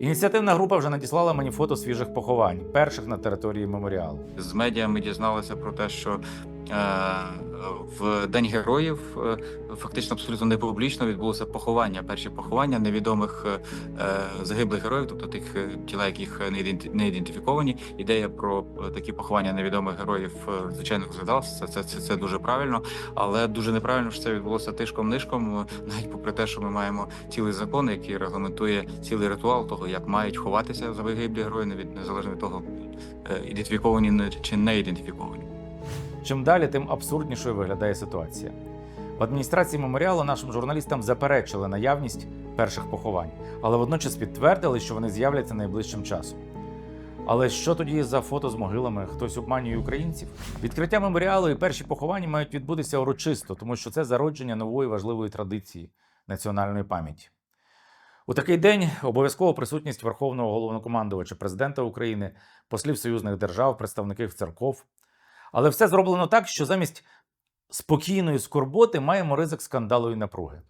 Ініціативна група вже надіслала мені фото свіжих поховань, перших на території меморіалу. З медіа ми дізналися про те, що в День героїв е, фактично абсолютно не публічно відбулося поховання. Перші поховання невідомих е, е, загиблих героїв, тобто тих е, тіла, яких не ідентифіковані. Ідея про е, такі поховання невідомих героїв, е, звичайно, розглядалася. Це, це, це дуже правильно, але дуже неправильно, що це відбулося тишком-нишком, е, навіть попри те, що ми маємо цілий закон, який регламентує цілий ритуал того, як мають ховатися загиблі герої, незалежно від того, е, ідентифіковані чи не ідентифіковані. Чим далі, тим абсурднішою виглядає ситуація. В адміністрації меморіалу нашим журналістам заперечили наявність перших поховань, але водночас підтвердили, що вони з'являться найближчим часом. Але що тоді за фото з могилами? Хтось обманює українців? Відкриття меморіалу і перші поховання мають відбутися урочисто, тому що це зародження нової важливої традиції національної пам'яті. У такий день обов'язково присутність Верховного головнокомандувача президента України, послів союзних держав, представників церков. Але все зроблено так, що замість спокійної скорботи маємо ризик скандалу і напруги.